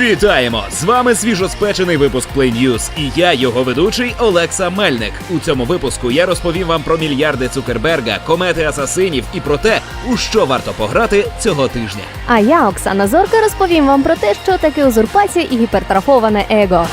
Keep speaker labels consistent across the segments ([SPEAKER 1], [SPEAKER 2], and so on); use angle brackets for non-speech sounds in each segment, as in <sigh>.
[SPEAKER 1] Вітаємо! З вами свіжоспечений випуск Play News і я, його ведучий Олекса Мельник. У цьому випуску я розповім вам про мільярди Цукерберга, комети асасинів і про те, у що варто пограти цього тижня.
[SPEAKER 2] А я, Оксана Зорка, розповім вам про те, що таке узурпація і гіпертрафоване его.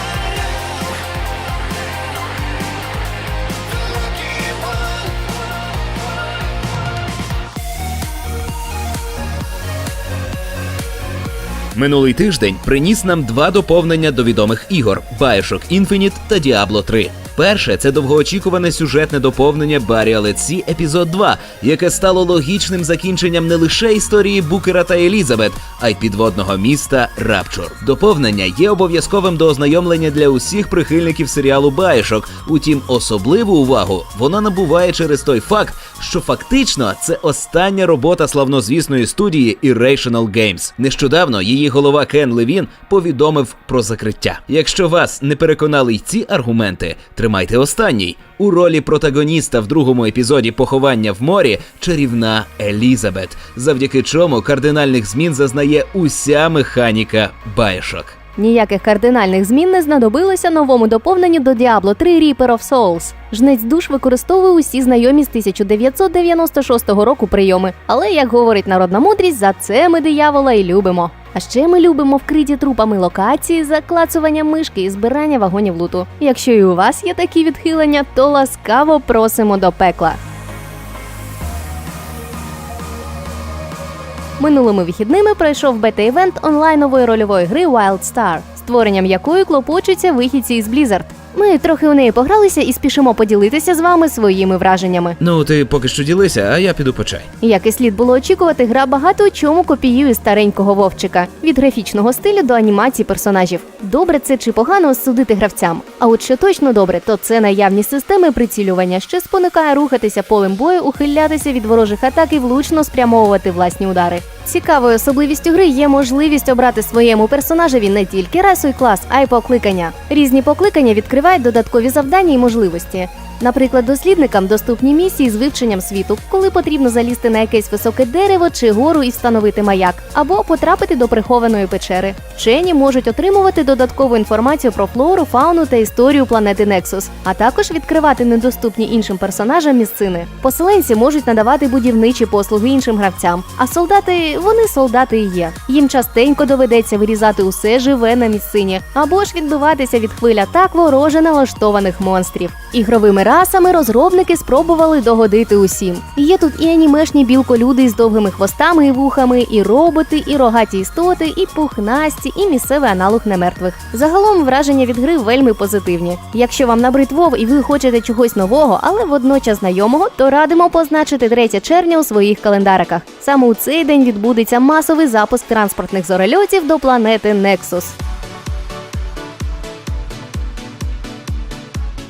[SPEAKER 1] Минулий тиждень приніс нам два доповнення до відомих ігор: Bioshock Infinite та Diablo 3. Перше це довгоочікуване сюжетне доповнення Barry Let's епізод 2, яке стало логічним закінченням не лише історії Букера та Елізабет, а й підводного міста Рапчур. Доповнення є обов'язковим до ознайомлення для усіх прихильників серіалу Bioshock. Утім, особливу увагу вона набуває через той факт, що фактично це остання робота славнозвісної студії Irrational Games. Нещодавно її голова Кен Левін повідомив про закриття. Якщо вас не переконали й ці аргументи, тримайте останній. У ролі протагоніста в другому епізоді поховання в морі чарівна Елізабет, завдяки чому кардинальних змін зазнає уся механіка байшок.
[SPEAKER 2] Ніяких кардинальних змін не знадобилося новому доповненню до Diablo 3 Reaper of Souls. Жнець душ використовує усі знайомі з 1996 року прийоми. Але, як говорить народна мудрість, за це ми диявола і любимо. А ще ми любимо вкриті трупами локації, заклацування мишки і збирання вагонів луту. Якщо і у вас є такі відхилення, то ласкаво просимо до пекла. Минулими вихідними пройшов бета-івент онлайнової рольової гри Wild Star, створенням якої клопочуться вихідці із Blizzard. Ми трохи у неї погралися і спішимо поділитися з вами своїми враженнями.
[SPEAKER 1] Ну, ти поки що ділися, а я піду по чай.
[SPEAKER 2] Як і слід було очікувати, гра багато у чому копіює старенького вовчика від графічного стилю до анімації персонажів. Добре це чи погано судити гравцям. А от що точно добре, то це наявність системи прицілювання, що спонукає рухатися полем бою, ухилятися від ворожих атак і влучно спрямовувати власні удари. Цікавою особливістю гри є можливість обрати своєму персонажеві не тільки расу і клас, а й покликання. Різні покликання відкривають додаткові завдання і можливості. Наприклад, дослідникам доступні місії з вивченням світу, коли потрібно залізти на якесь високе дерево чи гору і встановити маяк, або потрапити до прихованої печери. Вчені можуть отримувати додаткову інформацію про флору, фауну та історію планети Нексус, а також відкривати недоступні іншим персонажам місцини. Поселенці можуть надавати будівничі послуги іншим гравцям, а солдати вони солдати і є. Їм частенько доведеться вирізати усе живе на місцині, або ж відбиватися від хвиль атак вороже налаштованих монстрів. Ігровими расами розробники спробували догодити усім. Є тут і анімешні білколюди з довгими хвостами і вухами, і роботи, і рогаті істоти, і пухнасті, і місцевий аналог немертвих. Загалом враження від гри вельми позитивні. Якщо вам набрид Вов і ви хочете чогось нового, але водночас знайомого, то радимо позначити 3 червня у своїх календариках. Саме у цей день відбудеться масовий запуск транспортних зорольотів до планети Нексус.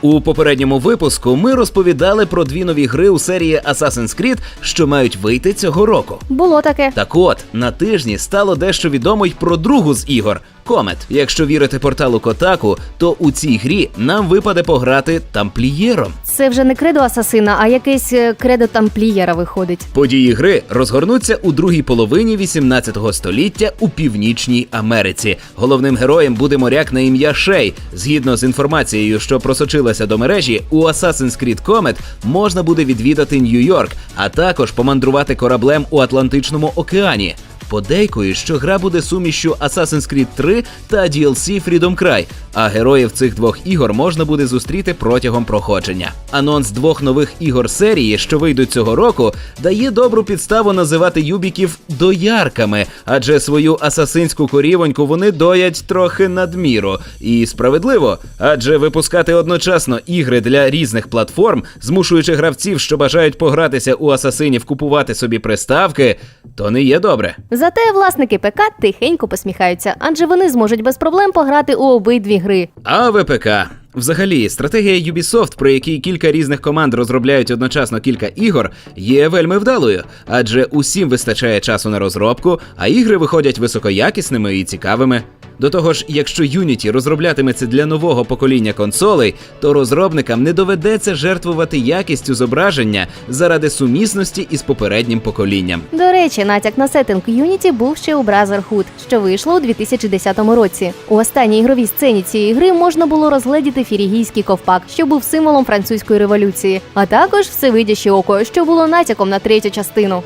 [SPEAKER 1] У попередньому випуску ми розповідали про дві нові гри у серії Assassin's Creed, що мають вийти цього року.
[SPEAKER 2] Було таке.
[SPEAKER 1] Так от, на тижні стало дещо відомо й про другу з ігор Комет. Якщо вірити порталу Котаку, то у цій грі нам випаде пограти тамплієром.
[SPEAKER 2] Це вже не кредо асасина, а якесь е, кредо тамплієра виходить.
[SPEAKER 1] Події гри розгорнуться у другій половині 18 століття у північній Америці. Головним героєм буде моряк на ім'я Шей. Згідно з інформацією, що просочилася до мережі, у Assassin's Creed Comet можна буде відвідати Нью-Йорк, а також помандрувати кораблем у Атлантичному океані. Подейкують, що гра буде сумішчю Assassin's Creed 3 та DLC Freedom Cry, а героїв цих двох ігор можна буде зустріти протягом проходження. Анонс двох нових ігор серії, що вийдуть цього року, дає добру підставу називати юбіків доярками, адже свою асасинську корівоньку вони доять трохи надміру. І справедливо, адже випускати одночасно ігри для різних платформ, змушуючи гравців, що бажають погратися у асасинів, купувати собі приставки, то не є добре.
[SPEAKER 2] Зате власники ПК тихенько посміхаються, адже вони зможуть без проблем пограти у обидві гри.
[SPEAKER 1] А ВПК. Взагалі, стратегія Ubisoft, про якій кілька різних команд розробляють одночасно кілька ігор, є вельми вдалою, адже усім вистачає часу на розробку, а ігри виходять високоякісними і цікавими. До того ж, якщо Unity розроблятиметься для нового покоління консолей, то розробникам не доведеться жертвувати якістю зображення заради сумісності із попереднім поколінням.
[SPEAKER 2] До речі, натяк на сеттинг Unity був ще у Brotherhood, що вийшло у 2010 році. У останній ігровій сцені цієї гри можна було розгледіти фірігійський ковпак, що був символом французької революції, а також всевидяще око, що було натяком на третю частину.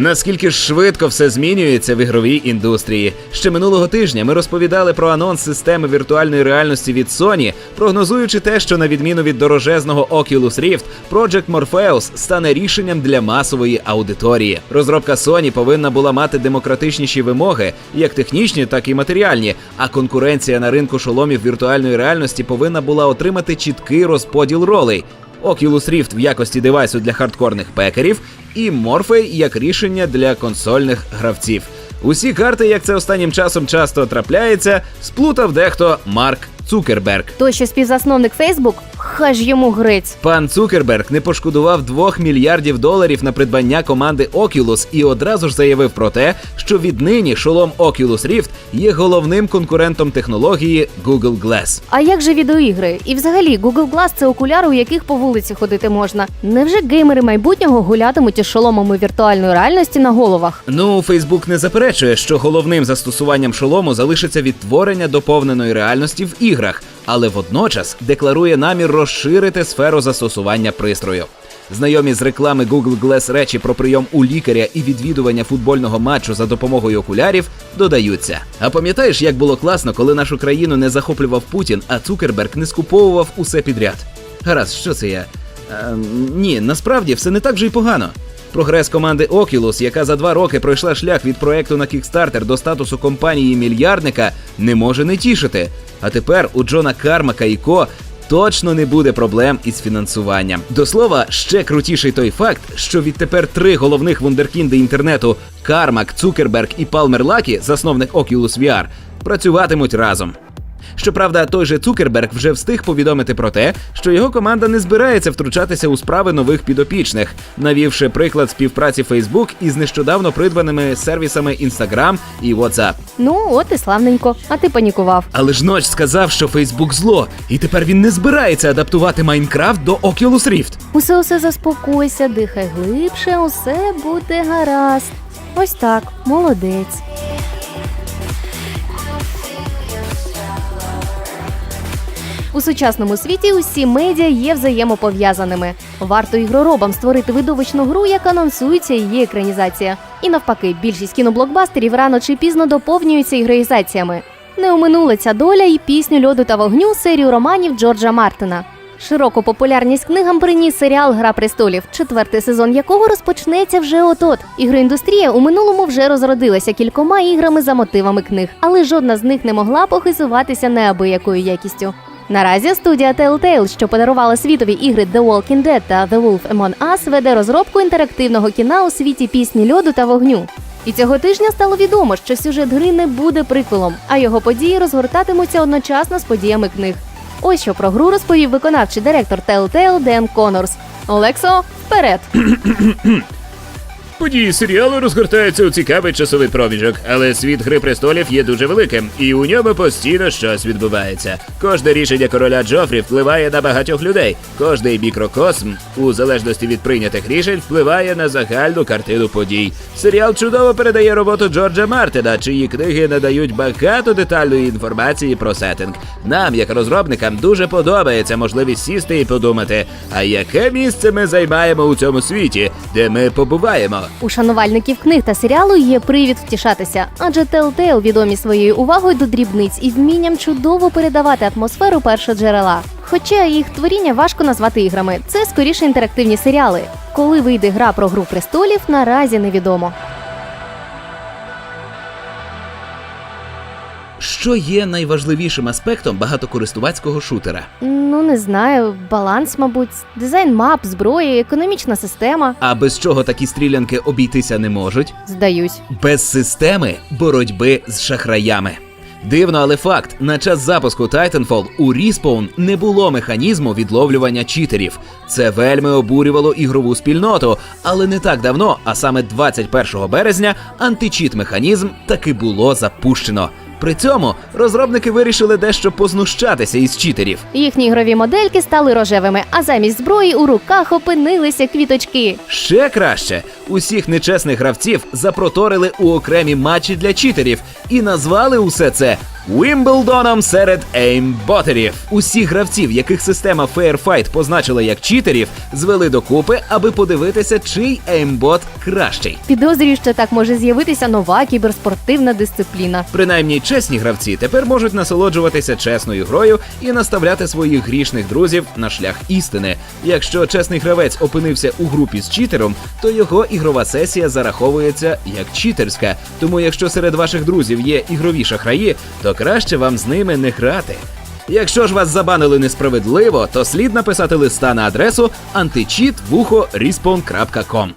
[SPEAKER 1] Наскільки швидко все змінюється в ігровій індустрії. Ще минулого тижня ми розповідали про анонс системи віртуальної реальності від Sony, прогнозуючи те, що на відміну від дорожезного Oculus Rift, Project Morpheus стане рішенням для масової аудиторії. Розробка Sony повинна була мати демократичніші вимоги, як технічні, так і матеріальні. А конкуренція на ринку шоломів віртуальної реальності повинна була отримати чіткий розподіл ролей. Oculus Rift в якості девайсу для хардкорних пекерів і Morphe як рішення для консольних гравців. Усі карти, як це останнім часом часто трапляється, сплутав дехто Марк Цукерберг.
[SPEAKER 2] Той, що співзасновник Facebook, хай ж йому грець.
[SPEAKER 1] Пан Цукерберг не пошкодував 2 мільярдів доларів на придбання команди Oculus і одразу ж заявив про те, що віднині шолом Oculus Rift є головним конкурентом технології Google Glass.
[SPEAKER 2] А як же відеоігри? І взагалі Google Glass – це окуляри, у яких по вулиці ходити можна. Невже геймери майбутнього гулятимуть із шоломами віртуальної реальності на головах?
[SPEAKER 1] Ну, Фейсбук не заперечує, що головним застосуванням шолому залишиться відтворення доповненої реальності в іграх, але водночас декларує намір розширити сферу застосування пристрою. Знайомі з реклами Google Glass речі про прийом у лікаря і відвідування футбольного матчу за допомогою окулярів додаються. А пам'ятаєш, як було класно, коли нашу країну не захоплював Путін, а Цукерберг не скуповував усе підряд? Гаразд, що це я? Е, ні, насправді все не так же й погано. Прогрес команди Oculus, яка за два роки пройшла шлях від проекту на Kickstarter до статусу компанії мільярдника, не може не тішити. А тепер у Джона Кармака і Ко точно не буде проблем із фінансуванням. До слова, ще крутіший той факт, що відтепер три головних вундеркінди інтернету Кармак, Цукерберг і Палмер Лакі, засновник Oculus VR, працюватимуть разом. Щоправда, той же Цукерберг вже встиг повідомити про те, що його команда не збирається втручатися у справи нових підопічних, навівши приклад співпраці Facebook із нещодавно придбаними сервісами Instagram і WhatsApp.
[SPEAKER 2] Ну, от і славненько. А ти панікував.
[SPEAKER 1] Але ж Ноч сказав, що Facebook зло, і тепер він не збирається адаптувати Майнкрафт до Oculus Rift.
[SPEAKER 2] Усе усе заспокойся, дихай глибше, усе буде гаразд. Ось так, молодець. У сучасному світі усі медіа є взаємопов'язаними. Варто ігроробам створити видовищну гру, як анонсується її екранізація. І навпаки, більшість кіноблокбастерів рано чи пізно доповнюються ігроїзаціями. Не оминула ця доля і пісню льоду та вогню серію романів Джорджа Мартина. Широку популярність книгам приніс серіал Гра престолів, четвертий сезон якого розпочнеться вже от-от. Ігроіндустрія у минулому вже розродилася кількома іграми за мотивами книг, але жодна з них не могла похизуватися неабиякою якістю. Наразі студія Telltale, що подарувала світові ігри The Walking Dead та The Wolf Among Us, веде розробку інтерактивного кіна у світі пісні льоду та вогню. І цього тижня стало відомо, що сюжет гри не буде приквелом, а його події розгортатимуться одночасно з подіями книг. Ось що про гру розповів виконавчий директор Telltale Ден Конорс. Олексо, вперед! <coughs>
[SPEAKER 1] Події серіалу розгортаються у цікавий часовий проміжок, але світ Гри престолів є дуже великим, і у ньому постійно щось відбувається. Кожне рішення короля Джофрі впливає на багатьох людей. Кожний мікрокосм, у залежності від прийнятих рішень, впливає на загальну картину подій. Серіал чудово передає роботу Джорджа Мартина, чиї книги надають багато детальної інформації про сеттинг. Нам, як розробникам, дуже подобається можливість сісти і подумати, а яке місце ми займаємо у цьому світі, де ми побуваємо.
[SPEAKER 2] У шанувальників книг та серіалу є привід втішатися, адже Telltale відомі своєю увагою до дрібниць і вмінням чудово передавати атмосферу першоджерела. Хоча їх творіння важко назвати іграми, це скоріше інтерактивні серіали. Коли вийде гра про гру престолів, наразі невідомо.
[SPEAKER 1] Що є найважливішим аспектом багатокористувацького шутера?
[SPEAKER 2] Ну не знаю, баланс, мабуть, дизайн мап, зброї, економічна система.
[SPEAKER 1] А без чого такі стрілянки обійтися не можуть?
[SPEAKER 2] Здаюсь.
[SPEAKER 1] Без системи боротьби з шахраями. Дивно, але факт: на час запуску Titanfall у Respawn не було механізму відловлювання читерів. Це вельми обурювало ігрову спільноту, але не так давно, а саме 21 березня, античіт механізм таки було запущено. При цьому розробники вирішили дещо познущатися із читерів.
[SPEAKER 2] Їхні ігрові модельки стали рожевими, а замість зброї у руках опинилися квіточки.
[SPEAKER 1] Ще краще, усіх нечесних гравців запроторили у окремі матчі для читерів і назвали усе це Вімблдоном серед еймботерів. Усіх гравців, яких система Fairfight позначила як читерів, звели докупи, аби подивитися, чий еймбот кращий.
[SPEAKER 2] Підозрюю, що так може з'явитися нова кіберспортивна дисципліна.
[SPEAKER 1] Принаймні, чесні гравці тепер можуть насолоджуватися чесною грою і наставляти своїх грішних друзів на шлях істини. Якщо чесний гравець опинився у групі з читером, то його ігрова сесія зараховується як читерська. Тому, якщо серед ваших друзів є ігрові шахраї, то краще вам з ними не грати. Якщо ж вас забанили несправедливо, то слід написати листа на адресу anticheat.respawn.com.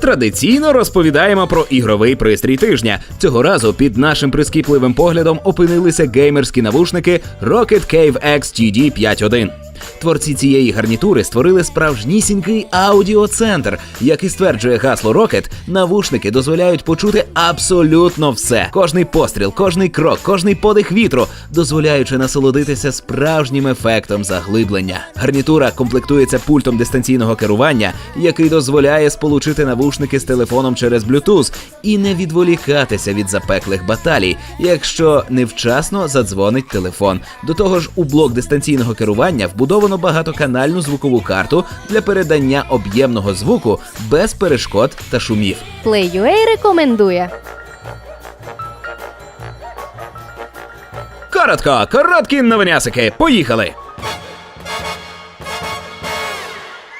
[SPEAKER 1] Традиційно розповідаємо про ігровий пристрій тижня. Цього разу під нашим прискіпливим поглядом опинилися геймерські навушники Rocket Cave X TD 5.1. Творці цієї гарнітури створили справжнісінький аудіоцентр. Як і стверджує гасло Rocket, навушники дозволяють почути абсолютно все. Кожний постріл, кожний крок, кожний подих вітру, дозволяючи насолодитися справжнім ефектом заглиблення. Гарнітура комплектується пультом дистанційного керування, який дозволяє сполучити навушники з телефоном через Bluetooth і не відволікатися від запеклих баталій, якщо невчасно задзвонить телефон. До того ж, у блок дистанційного керування вбудовано багатоканальну звукову карту для передання об'ємного звуку без перешкод та шумів.
[SPEAKER 2] Play.ua рекомендує.
[SPEAKER 1] Коротко, короткі новинясики. Поїхали!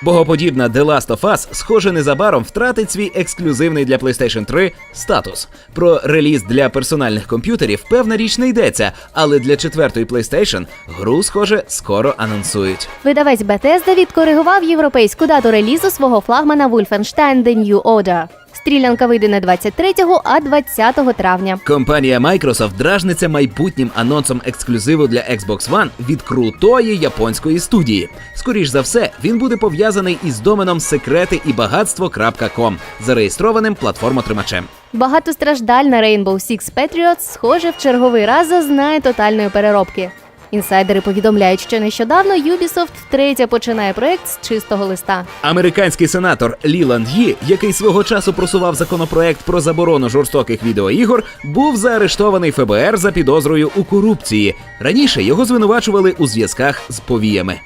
[SPEAKER 1] Богоподібна The Last of Us, схоже, незабаром втратить свій ексклюзивний для PlayStation 3 статус. Про реліз для персональних комп'ютерів певна річ не йдеться, але для четвертої PlayStation гру, схоже, скоро анонсують.
[SPEAKER 2] Видавець Bethesda відкоригував європейську дату релізу свого флагмана Wolfenstein The New Order. Стрілянка вийде не 23-го, а 20 травня.
[SPEAKER 1] Компанія Microsoft дражниться майбутнім анонсом ексклюзиву для Xbox One від крутої японської студії. Скоріш за все, він буде пов'язаний із доменом секрети і багатство.com, зареєстрованим платформотримачем.
[SPEAKER 2] Багатостраждальна Rainbow Six Patriots, схоже, в черговий раз зазнає тотальної переробки. Інсайдери повідомляють, що нещодавно Ubisoft втретє починає проект з чистого листа.
[SPEAKER 1] Американський сенатор Ліланд Ї, який свого часу просував законопроект про заборону жорстоких відеоігор, був заарештований ФБР за підозрою у корупції. Раніше його звинувачували у зв'язках з повіями.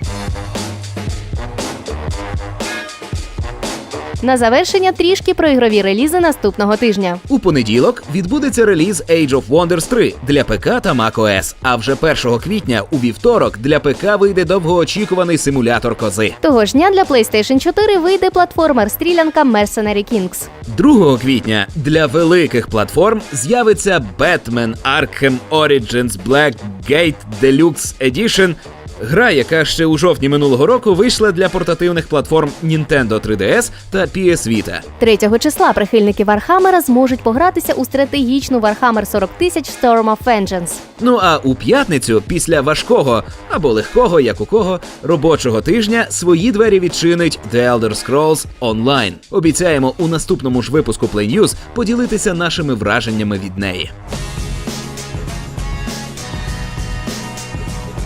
[SPEAKER 2] На завершення трішки про ігрові релізи наступного тижня.
[SPEAKER 1] У понеділок відбудеться реліз Age of Wonders 3 для ПК та macOS. А вже 1 квітня у вівторок для ПК вийде довгоочікуваний симулятор кози.
[SPEAKER 2] Того ж дня для PlayStation 4 вийде платформер стрілянка Mercenary Kings.
[SPEAKER 1] 2 квітня для великих платформ з'явиться Batman Arkham Origins Black Gate Deluxe Edition. Гра, яка ще у жовтні минулого року вийшла для портативних платформ Nintendo 3DS та PS Vita.
[SPEAKER 2] 3 числа прихильники Вархаммера зможуть погратися у стратегічну Warhammer 40 тисяч Storm of Vengeance.
[SPEAKER 1] Ну а у п'ятницю, після важкого або легкого, як у кого, робочого тижня свої двері відчинить The Elder Scrolls Online. Обіцяємо у наступному ж випуску Play News поділитися нашими враженнями від неї.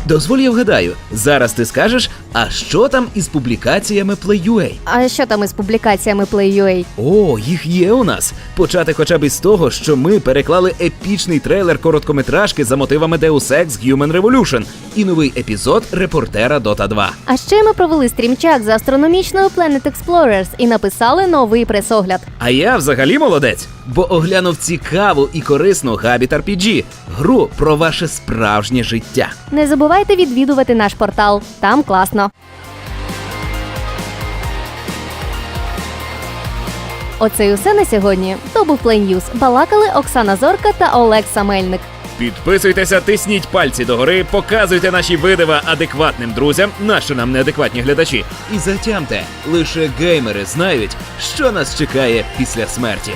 [SPEAKER 1] Дозволь я вгадаю, зараз ти скажеш, а що там із публікаціями Play.ua?
[SPEAKER 2] А що там із публікаціями Play.ua?
[SPEAKER 1] О, їх є у нас. Почати хоча б із того, що ми переклали епічний трейлер короткометражки за мотивами Deus Ex Human Revolution і новий епізод репортера Dota 2.
[SPEAKER 2] А ще ми провели стрімчак за астрономічною Planet Explorers і написали новий пресогляд.
[SPEAKER 1] А я взагалі молодець, бо оглянув цікаву і корисну Habit RPG – гру про ваше справжнє життя.
[SPEAKER 2] Не забувайте відвідувати наш портал, там класно. Оце й усе на сьогодні. То був Play News. Балакали Оксана Зорка та Олег Самельник.
[SPEAKER 1] Підписуйтеся, тисніть пальці догори, показуйте наші видива адекватним друзям, нащо нам неадекватні глядачі. І затямте, лише геймери знають, що нас чекає після смерті.